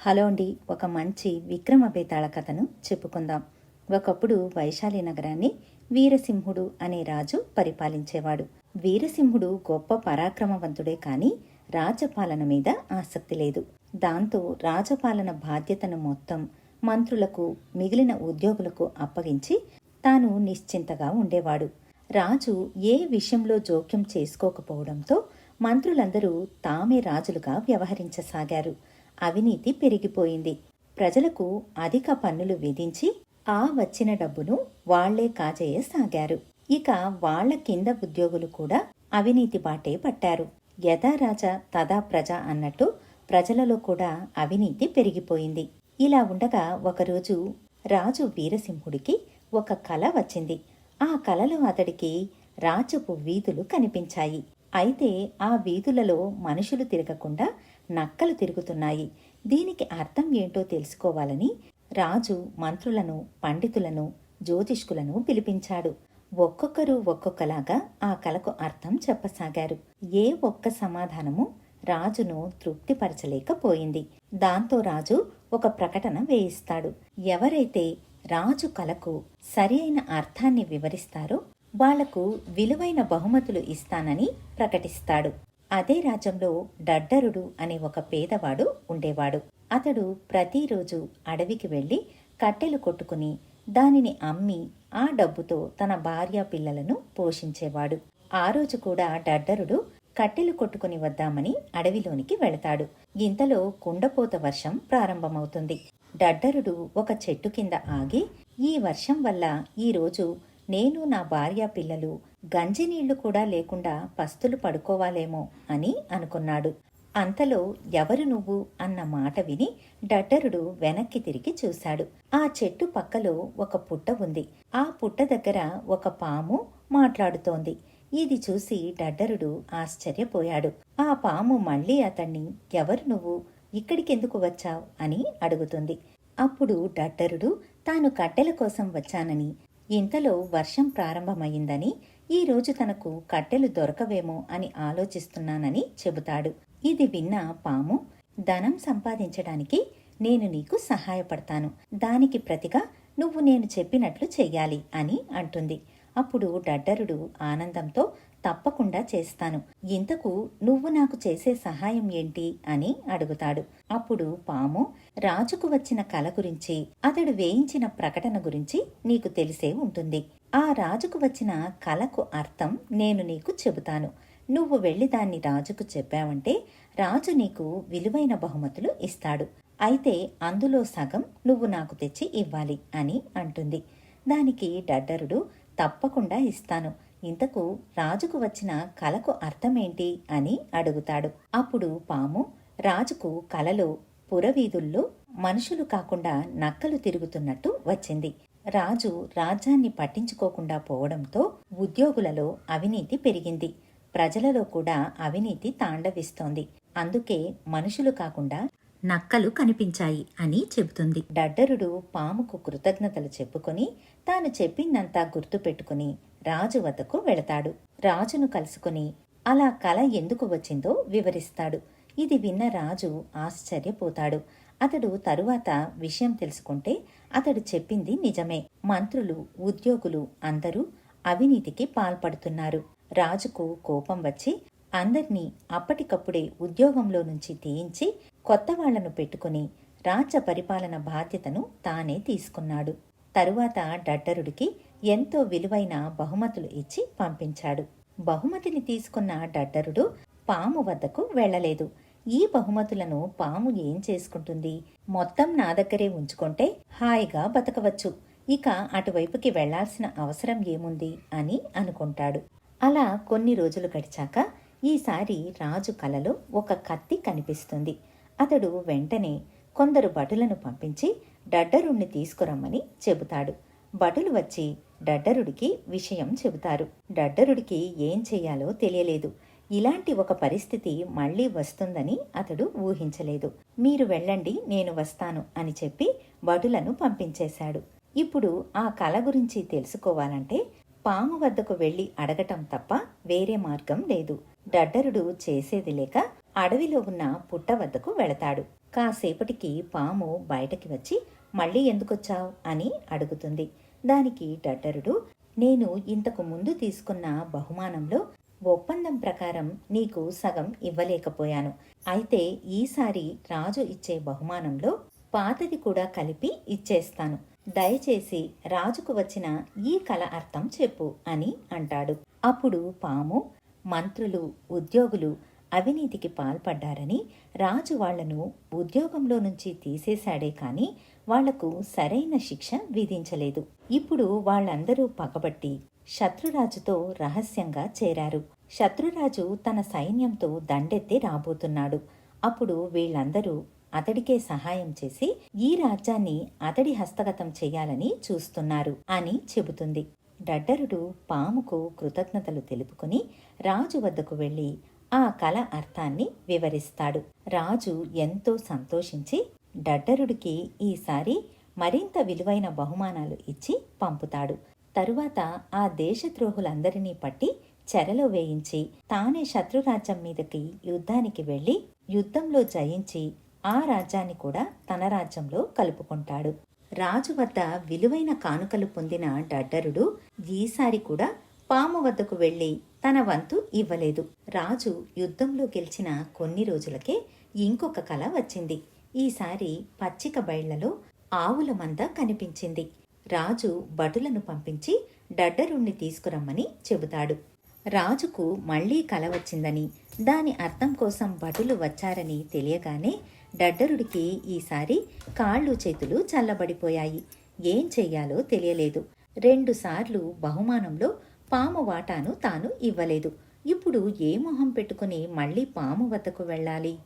Hello అండి ఒక మంచి విక్రమ బేతాళ కథను చెప్పుకుందాం. ఒకప్పుడు వైశాలి నగరాన్ని వీరసింహుడు అనే రాజు పరిపాలించేవాడు. వీరసింహుడు గొప్ప పరాక్రమవంతుడే కాని రాజపాలన మీద ఆసక్తి లేదు. దాంతో రాజపాలన బాధ్యతను మొత్తం మంత్రులకు మిగిలిన ఉద్యోగులకు అప్పగించి తాను నిశ్చింతగా ఉండేవాడు. రాజు ఏ విషయంలో జోక్యం చేసుకోకపోవడంతో మంత్రులందరూ తామే రాజులుగా వ్యవహరించసాగారు. అవినీతి పెరిగిపోయింది. ప్రజలకు అధిక పన్నులు విధించి ఆ వచ్చిన డబ్బును వాళ్ళే కాజేయసాగారు. ఇక వాళ్ళ కింద ఉద్యోగులు కూడా అవినీతి బాటే పట్టారు. యథా రాజా తదా ప్రజ అన్నట్టు ప్రజలలో కూడా అవినీతి పెరిగిపోయింది. ఇలా ఉండగా ఒకరోజు రాజు వీరసింహుడికి ఒక కల వచ్చింది. ఆ కలలో అతడికి రాజపు వీధులు కనిపించాయి. అయితే ఆ వీధులలో మనుషులు తిరగకుండా నక్కలు తిరుగుతున్నాయి. దీనికి అర్థం ఏంటో తెలుసుకోవాలని రాజు మంత్రులను పండితులను జ్యోతిష్కులను పిలిపించాడు. ఒక్కొక్కరు ఒక్కొక్కలాగా ఆ కలకు అర్థం చెప్పసాగారు. ఏ ఒక్క సమాధానము రాజును తృప్తిపరచలేకపోయింది. దాంతో రాజు ఒక ప్రకటన వేయిస్తాడు. ఎవరైతే రాజు కలకు సరి అయిన అర్థాన్ని వివరిస్తారో వాళ్ళకు విలువైన బహుమతులు ఇస్తానని ప్రకటిస్తాడు. అదే రాజ్యంలో డడ్డరుడు అనే ఒక పేదవాడు ఉండేవాడు. అతడు ప్రతిరోజు అడవికి వెళ్ళి కట్టెలు కొట్టుకుని దానిని అమ్మి ఆ డబ్బుతో తన భార్య పిల్లలను పోషించేవాడు. ఆ రోజు కూడా డడ్డరుడు కట్టెలు కొట్టుకుని వద్దామని అడవిలోనికి వెళతాడు. ఇంతలో కుండపోత వర్షం ప్రారంభమవుతుంది. డడ్డరుడు ఒక చెట్టు కింద ఆగి ఈ వర్షం వల్ల ఈరోజు నేను నా భార్య పిల్లలు గంజినీళ్ళు కూడా లేకుండా పస్తులు పడుకోవాలేమో అని అనుకున్నాడు. అంతలో ఎవరు నువ్వు అన్న మాట విని డడ్డరుడు వెనక్కి తిరిగి చూశాడు. ఆ చెట్టు పక్కలో ఒక పుట్ట ఉంది. ఆ పుట్ట దగ్గర ఒక పాము మాట్లాడుతోంది. ఇది చూసి డడ్డరుడు ఆశ్చర్యపోయాడు. ఆ పాము మళ్ళీ అతన్ని ఎవరు నువ్వు? ఇక్కడికెందుకు వచ్చావు? అని అడుగుతుంది. అప్పుడు డడ్డరుడు తాను కట్టెల కోసం వచ్చానని ఇంతలో వర్షం ప్రారంభమైందని ఈ రోజు తనకు కట్టెలు దొరకవేమో అని ఆలోచిస్తున్నానని చెబుతాడు. ఇది విన్న పాము ధనం సంపాదించడానికి నేను నీకు సహాయపడతాను. దానికి ప్రతిగా నువ్వు నేను చెప్పినట్లు చెయ్యాలి అని అంటుంది. అప్పుడు డడ్డరుడు ఆనందంతో తప్పకుండా చేస్తాను. ఇంతకు నువ్వు నాకు చేసే సహాయం ఏంటి? అని అడుగుతాడు. అప్పుడు పాము రాజుకు వచ్చిన కల గురించి అతడు వేయించిన ప్రకటన గురించి నీకు తెలిసే ఉంటుంది. ఆ రాజుకు వచ్చిన కలకు అర్థం నేను నీకు చెబుతాను. నువ్వు వెళ్ళి దాన్ని రాజుకు చెప్పావంటే రాజు నీకు విలువైన బహుమతులు ఇస్తాడు. అయితే అందులో సగం నువ్వు నాకు తెచ్చి ఇవ్వాలి అని అంటుంది. దానికి డడ్డరుడు తప్పకుండా ఇస్తాను. ఇంతకు రాజుకు వచ్చిన కలకు అర్థమేంటి అని అడుగుతాడు. అప్పుడు పాము రాజుకు కలలో పురవీధుల్లో మనుషులు కాకుండా నక్కలు తిరుగుతున్నట్టు వచ్చింది. రాజు రాజ్యాన్ని పట్టించుకోకుండా పోవడంతో ఉద్యోగులలో అవినీతి పెరిగింది. ప్రజలలో కూడా అవినీతి తాండవిస్తోంది. అందుకే మనుషులు కాకుండా నక్కలు కనిపించాయి అని చెబుతుంది. డడ్డరుడు పాముకు కృతజ్ఞతలు చెప్పుకొని తాను చెప్పిందంతా గుర్తుపెట్టుకుని రాజు వద్దకు వెళతాడు. రాజును కలుసుకుని అలా కల ఎందుకు వచ్చిందో వివరిస్తాడు. ఇది విన్న రాజు ఆశ్చర్యపోతాడు. అతడు తరువాత విషయం తెలుసుకుంటే అతడు చెప్పింది నిజమే. మంత్రులు ఉద్యోగులు అందరూ అవినీతికి పాల్పడుతున్నారు. రాజుకు కోపం వచ్చి అందర్నీ అప్పటికప్పుడే ఉద్యోగంలో నుంచి తీయించి కొత్త వాళ్ళను పెట్టుకుని రాజ్య పరిపాలన బాధ్యతను తానే తీసుకున్నాడు. తరువాత డడ్డరుడికి ఎంతో విలువైన బహుమతులు ఇచ్చి పంపించాడు. బహుమతిని తీసుకున్న డడ్డరుడు పాము వద్దకు వెళ్ళలేదు ఈ బహుమతులను పాము ఏం చేసుకుంటుంది? మొత్తం నా దగ్గరే ఉంచుకుంటే హాయిగా బతకవచ్చు. ఇక అటువైపుకి వెళ్ళాల్సిన అవసరం ఏముంది అని అనుకుంటాడు. అలా కొన్ని రోజులు గడిచాక ఈసారి రాజు కలలో ఒక కత్తి కనిపిస్తుంది. అతడు వెంటనే కొందరు భటులను పంపించి డడ్డరుణ్ణి తీసుకురమ్మని చెబుతాడు. భటులు వచ్చి డడ్డరుడికి విషయం చెబుతారు. డడ్డరుడికి ఏం చేయాలో తెలియలేదు. ఇలాంటి ఒక పరిస్థితి మళ్ళీ వస్తుందని అతడు ఊహించలేదు. మీరు వెళ్ళండి నేను వస్తాను అని చెప్పి భటులను పంపించేశాడు. ఇప్పుడు ఆ కళ గురించి తెలుసుకోవాలంటే పాము వద్దకు వెళ్ళి అడగటం తప్ప వేరే మార్గం లేదు. డడ్డరుడు చేసేది లేక అడవిలో ఉన్న పుట్ట వద్దకు వెళతాడు. కాసేపటికి పాము బయటకి వచ్చి మళ్ళీ ఎందుకొచ్చావు అని అడుగుతుంది. దానికి డడ్డరుడు నేను ఇంతకు ముందు తీసుకున్న బహుమానంలో ఒప్పందం ప్రకారం నీకు సగం ఇవ్వలేకపోయాను. అయితే ఈసారి రాజు ఇచ్చే బహుమానంలో పాతది కూడా కలిపి ఇచ్చేస్తాను. దయచేసి రాజుకు వచ్చిన ఈ కల అర్థం చెప్పు అని అంటాడు. అప్పుడు పాము మంత్రులు ఉద్యోగులు అవినీతికి పాల్పడ్డారని రాజు వాళ్ళను ఉద్యోగంలో నుంచి తీసేశాడే కాని వాళ్ళకు సరైన శిక్ష విధించలేదు. ఇప్పుడు వాళ్ళందరూ పగబట్టి శత్రురాజుతో రహస్యంగా చేరారు. శత్రురాజు తన సైన్యంతో దండెత్తి రాబోతున్నాడు. అప్పుడు వీళ్ళందరూ అతడికే సహాయం చేసి ఈ రాజ్యాన్ని అతడి హస్తగతం చేయాలని చూస్తున్నారు అని చెబుతుంది. డడ్డరుడు పాముకు కృతజ్ఞతలు తెలుపుకుని రాజు వద్దకు వెళ్ళి ఆ కళ అర్థాన్ని వివరిస్తాడు. రాజు ఎంతో సంతోషించి డడ్డరుడికి ఈసారి మరింత విలువైన బహుమానాలు ఇచ్చి పంపుతాడు. తరువాత ఆ దేశద్రోహులందరినీ పట్టి చెరలో వేయించి తానే శత్రురాజ్యం మీదకి యుద్ధానికి వెళ్ళి యుద్ధంలో జయించి ఆ రాజ్యాన్ని కూడా తన రాజ్యంలో కలుపుకుంటాడు. రాజు వద్ద విలువైన కానుకలు పొందిన డడ్డరుడు ఈసారి కూడా పాము వద్దకు వెళ్ళి తన వంతు ఇవ్వలేదు. రాజు యుద్ధంలో గెలిచిన కొన్ని రోజులకే ఇంకొక కల వచ్చింది. ఈసారి పచ్చిక బయళ్ళలో ఆవుల మంద కనిపించింది. రాజు భటులను పంపించి డడ్డరుణ్ణి తీసుకురమ్మని చెబుతాడు. రాజుకు మళ్ళీ కల వచ్చిందని దాని అర్థం కోసం భటులు వచ్చారని తెలియగానే డడ్డరుడికి ఈసారి కాళ్ళు చేతులు చల్లబడిపోయాయి. ఏం చెయ్యాలో తెలియలేదు. రెండుసార్లు బహుమానంలో పాము వాటాను తాను ఇవ్వలేదు. ఇప్పుడు ఏ మొహం పెట్టుకుని మళ్ళీ పాము వద్దకు వెళ్ళాలి?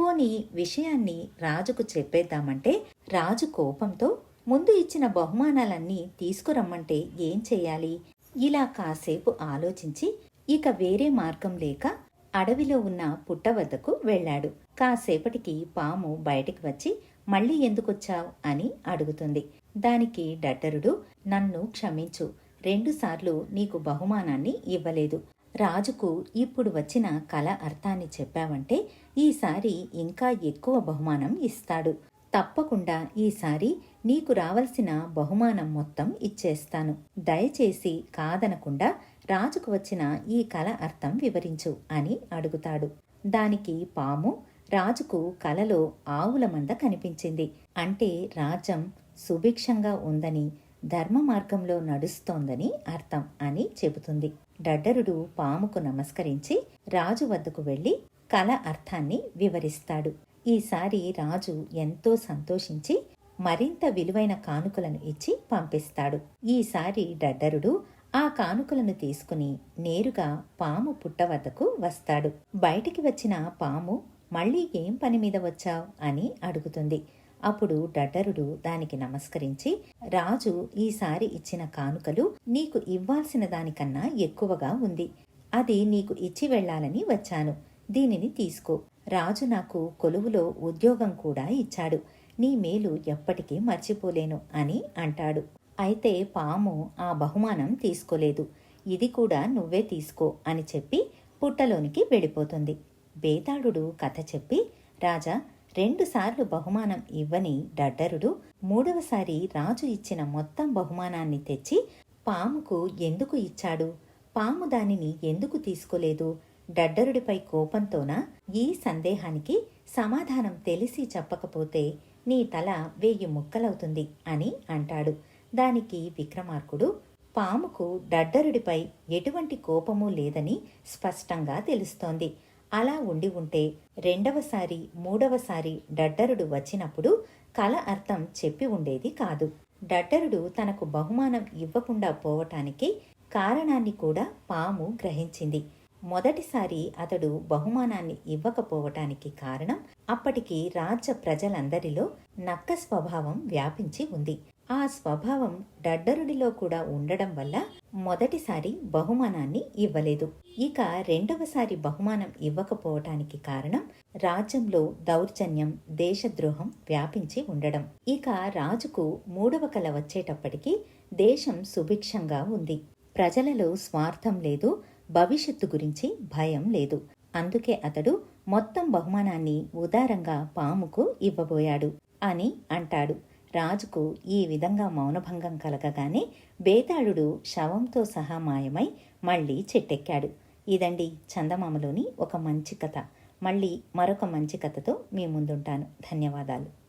పోని విషయాన్ని రాజుకు చెప్పేద్దామంటే రాజు కోపంతో ముందు ఇచ్చిన బహుమానాలన్నీ తీసుకురమ్మంటే ఏం చేయాలి? ఇలా కాసేపు ఆలోచించి ఇక వేరే మార్గం లేక అడవిలో ఉన్న పుట్ట వద్దకు వెళ్ళాడు. కాసేపటికి పాము బయటికి వచ్చి మళ్ళీ ఎందుకొచ్చావు? అని అడుగుతుంది. దానికి డట్టరుడు నన్ను క్షమించు. రెండుసార్లు నీకు బహుమానాన్ని ఇవ్వలేదు. రాజుకు ఇప్పుడు వచ్చిన కళ అర్థాన్ని చెప్పావంటే ఈసారి ఇంకా ఎక్కువ బహుమానం ఇస్తాడు. తప్పకుండా ఈసారి నీకు రావలసిన బహుమానం మొత్తం ఇచ్చేస్తాను. దయచేసి కాదనకుండా రాజుకు వచ్చిన ఈ కళ అర్థం వివరించు అని అడుగుతాడు. దానికి పాము రాజుకు కలలో ఆవుల మంద కనిపించింది. అంటే రాజ్యం సుభిక్షంగా ఉందని ధర్మ మార్గంలో నడుస్తోందని అర్థం అని చెబుతుంది. డడ్డరుడు పాముకు నమస్కరించి రాజు వద్దకు వెళ్ళి కల అర్థాన్ని వివరిస్తాడు. ఈసారి రాజు ఎంతో సంతోషించి మరింత విలువైన కానుకలను ఇచ్చి పంపిస్తాడు. ఈసారి డడ్డరుడు ఆ కానుకలను తీసుకుని నేరుగా పాము పుట్ట వద్దకు వస్తాడు. బయటికి వచ్చిన పాము మళ్ళీ ఏం పని మీద వచ్చావ్? అని అడుగుతుంది. అప్పుడు డటరుడు దానికి నమస్కరించి రాజు ఈసారి ఇచ్చిన కానుకలు నీకు ఇవ్వాల్సిన దానికన్నా ఎక్కువగా ఉంది. అది నీకు ఇచ్చి వెళ్ళాలని వచ్చాను. దీనిని తీసుకో. రాజు నాకు కొలువులో ఉద్యోగం కూడా ఇచ్చాడు. నీ మేలు ఎప్పటికీ మర్చిపోలేను అని అంటాడు. అయితే పాము ఆ బహుమానం తీసుకోలేదు. ఇది కూడా నువ్వే తీసుకో అని చెప్పి పుట్టలోనికి వెళ్ళిపోతుంది. బేతాళుడు కథ చెప్పి రాజా రెండుసార్లు బహుమానం ఇవ్వని డడ్డరుడు మూడవసారి రాజు ఇచ్చిన మొత్తం బహుమానాన్ని తెచ్చి పాముకు ఎందుకు ఇచ్చాడు? పాము దానిని ఎందుకు తీసుకోలేదు? డడ్డరుడిపై కోపంతోన? ఈ సందేహానికి సమాధానం తెలిసి చెప్పకపోతే నీ తల వెయ్యి ముక్కలవుతుంది అని అంటాడు. దానికి విక్రమార్కుడు పాముకు డడ్డరుడిపై ఎటువంటి కోపము లేదని స్పష్టంగా తెలుస్తోంది. అలా ఉండి ఉంటే రెండవసారి మూడవసారి డడ్డరుడు వచ్చినప్పుడు కల అర్థం చెప్పి ఉండేది కాదు. డడ్డరుడు తనకు బహుమానం ఇవ్వకుండా పోవటానికి కారణాన్ని కూడా పాము గ్రహించింది. మొదటిసారి అతడు బహుమానాన్ని ఇవ్వకపోవటానికి కారణం అప్పటికి రాజ్య ప్రజలందరిలో నక్క స్వభావం వ్యాపించి ఉంది. ఆ స్వభావం డడ్డరుడిలో కూడా ఉండడం వల్ల మొదటిసారి బహుమానాన్ని ఇవ్వలేదు. ఇక రెండవసారి బహుమానం ఇవ్వకపోవటానికి కారణం రాజ్యంలో దౌర్జన్యం దేశద్రోహం వ్యాపించి ఉండడం. ఇక రాజుకు మూడవ కల వచ్చేటప్పటికి దేశం సుభిక్షంగా ఉంది. ప్రజలలో స్వార్థం లేదు భవిష్యత్తు గురించి భయం లేదు. అందుకే అతడు మొత్తం బహుమానాన్ని ఉదారంగా పాముకు ఇవ్వబోయాడు అని అంటాడు. రాజుకు ఈ విధంగా మౌనభంగం కలగగానే బేతాళుడు శవంతో సహా మాయమై మళ్ళీ చెట్టెక్కాడు. ఇదండి చందమామలోని ఒక మంచి కథ. మళ్ళీ మరొక మంచి కథతో మీ ముందుంటాను. ధన్యవాదాలు.